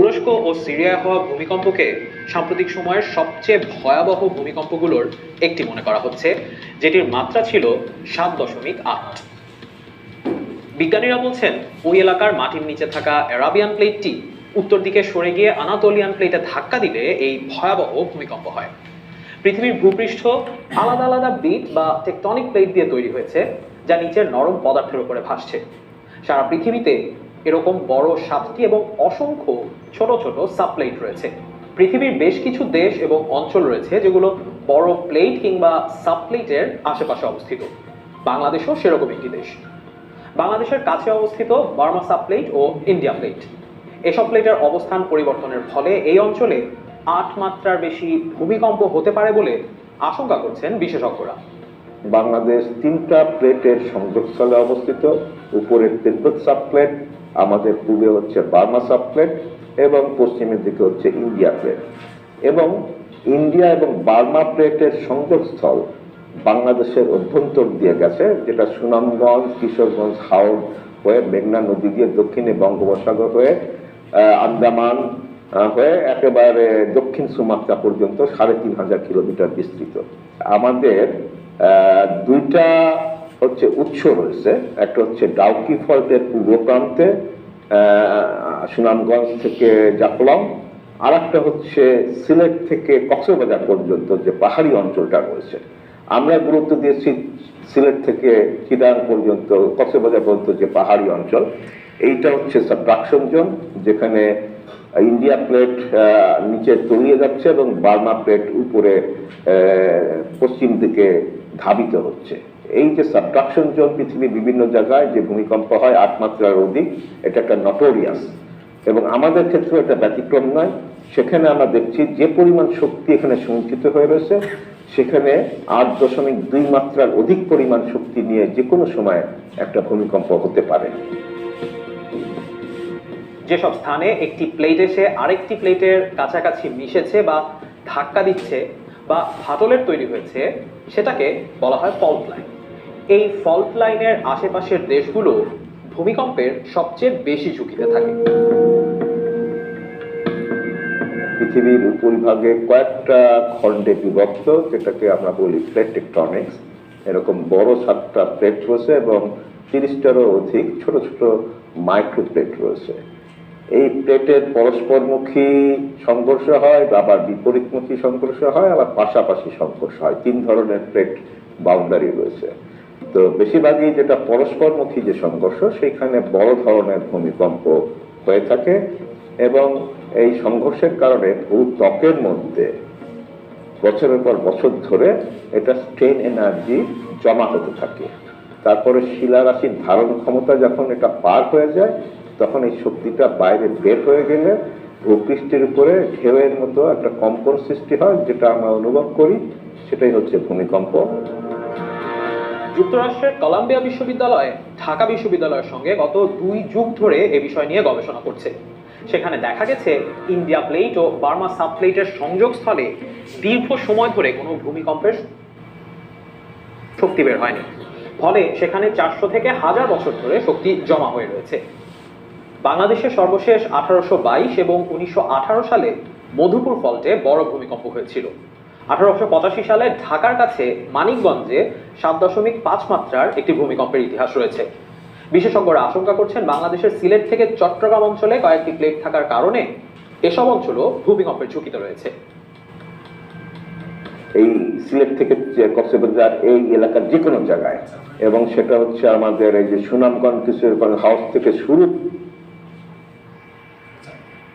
তুরস্ক ও সিরিয়ায় হওয়া ভূমিকম্পকে সাম্প্রতিক সময়ের সবচেয়ে ভয়াবহ ভূমিকম্পগুলোর একটি মনে করা হচ্ছে, যেটির মাত্রা ছিল সাত দশমিক আট। বিজ্ঞানীরা বলছেন, ওই এলাকার মাটির নিচে থাকা অ্যারাবিয়ান প্লেটটি উত্তর দিকে সরে গিয়ে আনাতোলিয়ান প্লেটে ধাক্কা দিলে এই ভয়াবহ ভূমিকম্প হয়। পৃথিবীর ভূপৃষ্ঠ আলাদা আলাদা বিট বা টেকটনিক প্লেট দিয়ে তৈরি হয়েছে, যা নিচের নরম পদার্থের উপরে ভাসছে। সারা পৃথিবীতে এরকম বড় সাতটি এবং অসংখ্য ছোট ছোট সাবপ্লেট রয়েছে। পৃথিবীর বেশ কিছু দেশ এবং অঞ্চল রয়েছে যেগুলো বড় প্লেট কিংবা সাবপ্লেটের আশেপাশে অবস্থিত। বাংলাদেশও সেরকম একটি দেশ। বাংলাদেশের কাছে অবস্থিত বার্মা সাবপ্লেট ও ইন্ডিয়া প্লেট এসব প্লেটের অবস্থান পরিবর্তনের ফলে এই অঞ্চলে আট মাত্রার বেশি ভূমিকম্প হতে পারে বলে আশঙ্কা করছেন বিশেষজ্ঞরা। বাংলাদেশ তিনটা প্লেটের সংযোগস্থলে অবস্থিত। উপরের তিব্বত সাবপ্লেট আমাদের পূর্বে হচ্ছে বার্মা সাবপ্লেট এবং পশ্চিমের দিকে হচ্ছে ইন্ডিয়া প্লেট এবং ইন্ডিয়া এবং বার্মা প্লেটের সংযোগস্থল বাংলাদেশের অভ্যন্তর দিয়ে গেছে, যেটা সুনামগঞ্জ, কিশোরগঞ্জ হাওড় হয়ে মেঘনা নদী দিয়ে দক্ষিণে বঙ্গোপসাগর হয়ে আন্দামান হয়ে একেবারে দক্ষিণ সুমাত্রা পর্যন্ত সাড়ে তিন হাজার কিলোমিটার বিস্তৃত। আমাদের দুইটা হচ্ছে উৎস রয়েছে একটা হচ্ছে ডাউকি ফল্টের পূর্ব প্রান্তে সুনামগঞ্জ থেকে জাফলং। আর একটা হচ্ছে সিলেট থেকে কক্সবাজার পর্যন্ত যে পাহাড়ি অঞ্চলটা রয়েছে। আমরা গুরুত্ব দিয়েছি সিলেট থেকে চিটাং পর্যন্ত, কক্সবাজার পর্যন্ত যে পাহাড়ি অঞ্চল। এইটা হচ্ছে সাবট্রাকশন জোন যেখানে ইন্ডিয়া প্লেট নিচে তলিয়ে যাচ্ছে এবং বার্মা প্লেট উপরে পশ্চিম দিকে ধাবিত হচ্ছে। এই যে সাবট্রাকশন জোন পৃথিবীর বিভিন্ন জায়গায় যে ভূমিকম্প হয় আট মাত্রার অধিক, এটা একটা নটোরিয়াস এবং আমাদের ক্ষেত্রে এটা ব্যতিক্রম নয়। সেখানে আমরা দেখছি যে পরিমাণ শক্তি এখানে সঞ্চিত হয়ে রয়েছে। সেখানে আট দশমিক দুই মাত্রার অধিক পরিমাণ শক্তি নিয়ে যে কোনো সময় একটা ভূমিকম্প হতে পারে। যেসব স্থানে একটি প্লেট এসে আরেকটি প্লেটের কাছাকাছি মিশেছে বা ধাক্কা দিচ্ছে বা ফাটলের তৈরি হয়েছে, সেটাকে বলা হয় ফল্ট লাইন এই ফল্ট লাইনের আশেপাশের দেশগুলো ভূমিকম্পের সবচেয়ে বেশি ঝুঁকিতে থাকে। পৃথিবীর উপরিভাগে কয়েকটা খণ্ডে বিভক্ত, যেটাকে আমরা বলি প্লেট টেকট্রনিক্স এরকম বড় সাতটা প্লেট রয়েছে এবং তিরিশটারও অধিক ছোট ছোট মাইক্রো প্লেট রয়েছে। এই প্লেটের পরস্পরমুখী সংঘর্ষ হয় বা আবার বিপরীতমুখী সংঘর্ষ হয়, আবার পাশাপাশি সংঘর্ষ হয়। তিন ধরনের প্লেট বাউন্ডারি রয়েছে। তো বেশিরভাগই যেটা পরস্পরমুখী যে সংঘর্ষ সেখানে বড় ধরনের ভূমিকম্প হয়ে থাকে এবং এই সংঘর্ষের কারণে ভূত্বকের মধ্যে বছরের পর বছর ধরে এটা স্ট্রেন এনার্জি জমা হতে থাকে। তারপরে শিলারাশির ধারণ ক্ষমতা যখন এটা পার হয়ে যায় তখন এই শক্তিটা বাইরে বের হয়ে গেলে ভূপৃষ্ঠের উপরে ঢেউয়ের মতো একটা কম্পন সৃষ্টি হয়, যেটা আমরা অনুভব করি। সেটাই হচ্ছে ভূমিকম্প। যুক্তরাষ্ট্রের কলাম্বিয়া বিশ্ববিদ্যালয়, ঢাকা বিশ্ববিদ্যালয়ের সঙ্গে গত দুই যুগ ধরে এ বিষয় নিয়ে গবেষণা করছে। সেখানে দেখা গেছে, ইন্ডিয়া প্লেট ও বার্মা সাব প্লেটের সংযোগস্থলে দীর্ঘ সময় ধরে কোনো ভূমিকম্পের শক্তি বের হয়নি। ফলে সেখানে চারশো থেকে হাজার বছর ধরে শক্তি জমা হয়ে রয়েছে। বাংলাদেশে সর্বশেষ আঠারোশো বাইশ এবং উনিশশো আঠারো সালে মধুপুর ফল্টে বড় ভূমিকম্প হয়েছিল। আঠারোশো পঁচাশি সালে ঢাকার কাছে মানিকগঞ্জে সাত দশমিক পাঁচ মাত্রার একটি ভূমিকম্পের ইতিহাস রয়েছে। বিশেষজ্ঞরা আশঙ্কা করছেন বাংলাদেশের সিলেট থেকে চট্টগ্রাম অঞ্চলে কয়েকটি প্লেট থাকার কারণে এসব অঞ্চলও ভূমিকম্পের ঝুঁকিতে রয়েছে। এই সিলেট থেকে কক্সবাজার, এই এলাকার যে কোনো জায়গায়। এবং সেটা হচ্ছে আমাদের এই যে সুনামগঞ্জ, কিশোরগঞ্জ হাউস থেকে শুরু